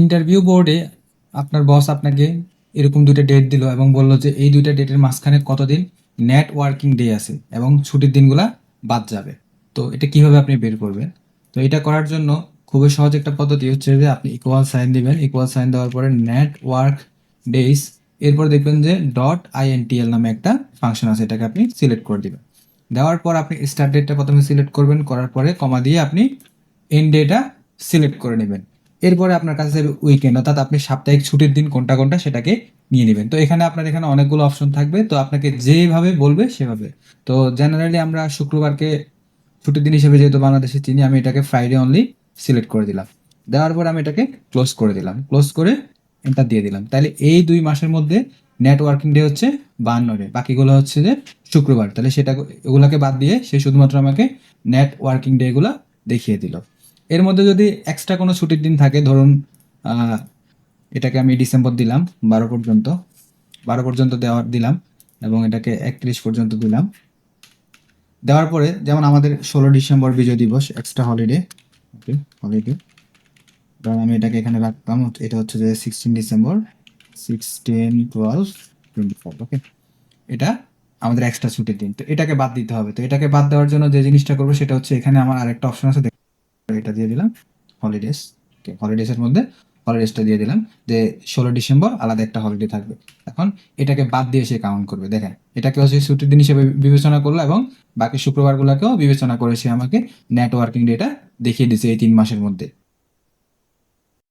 Interview বোর্ডে আপনার বস আপনাকে এরকম দুইটা ডেট দিল এবং বলল যে এই দুইটা ডেটের মাঝখানে কতদিন নেট ওয়ার্কিং ডে আছে এবং ছুটির দিনগুলা বাদ যাবে। তো এটা কীভাবে আপনি বের করবেন? তো এটা করার জন্য খুবই সহজ একটা পদ্ধতি হচ্ছে যে আপনি ইকুয়াল সাইন দিবেন। ইকুয়াল সাইন দেওয়ার পরে নেট ওয়ার্ক ডেইস এরপর দেখবেন যে ডট আইএনটিএল নামে একটা ফাংশন আছে, এটাকে আপনি সিলেক্ট করে দিবেন। দেওয়ার পর আপনি স্টার্ট ডেটটা প্রথমে সিলেক্ট করবেন, করার পরে কমা দিয়ে আপনি এন্ড ডেটা সিলেক্ট করে নেবেন। এরপরে আপনার কাছে যাবে উইকেন্ড অর্থাৎ আপনি সাপ্তাহিক ছুটির দিন কোনটা কোনটা সেটাকে নিয়ে নেবেন। তো এখানে আপনার এখানে অনেকগুলো অপশন থাকবে, তো আপনাকে যেভাবে বলবে সেভাবে। তো জেনারেলি আমরা শুক্রবারকে ছুটির দিন হিসেবে যেহেতু বাংলাদেশে চিনি, আমি এটাকে ফ্রাইডে অনলি সিলেক্ট করে দিলাম। দেওয়ার পর আমি এটাকে ক্লোজ করে দিলাম। ক্লোজ করে এন্টার দিয়ে দিলাম। তাহলে এই দুই মাসের মধ্যে নেটওয়ার্কিং ডে হচ্ছে বান্ন ডে বাকিগুলো হচ্ছে যে শুক্রবার। তাহলে সেটা এগুলাকে বাদ দিয়ে সে শুধুমাত্র আমাকে নেটওয়ার্কিং ডে এগুলো দেখিয়ে দিল। এর মধ্যে যদি এক্সট্রা কোনো ছুটির দিন থাকে, ধরুন এটাকে আমি ডিসেম্বর দিলাম, বারো পর্যন্ত। বারো পর্যন্ত দেওয়ার, দিলাম, এবং এটাকে একত্রিশ পর্যন্ত দিলাম। দেওয়ার পরে, যেমন আমাদের ষোলো ডিসেম্বর বিজয় দিবস এক্সট্রা হলিডে ওকে হলিডে কারণ আমি এটাকে এখানে রাখতাম, এটা হচ্ছে যে sixteen December sixteen twelve twenty four okay এটা আমাদের এক্সট্রা ছুটির দিন। তো এটাকে বাদ দিতে হবে। তো এটাকে বাদ দেওয়ার জন্য যে জিনিসটা করব, সেটা হচ্ছে এখানে আমার আরেকটা অপশন আছে এটা দিয়ে দিলাম হলিডেস ওকে হলিডেসের মধ্যে হলিডেসটা দিয়ে দিলাম যে ষোলো ডিসেম্বর আলাদা একটা হলিডে থাকবে। এখন এটাকে বাদ দিয়ে সে কাউন্ট করবে। দেখেন, এটাকে হচ্ছে ছুটির দিন হিসেবে বিবেচনা করল এবং বাকি শুক্রবারগুলোকেও বিবেচনা করেছে আমাকে নেটওয়ার্কিং ডেটা দেখিয়ে দিয়েছে এই তিন মাসের মধ্যে।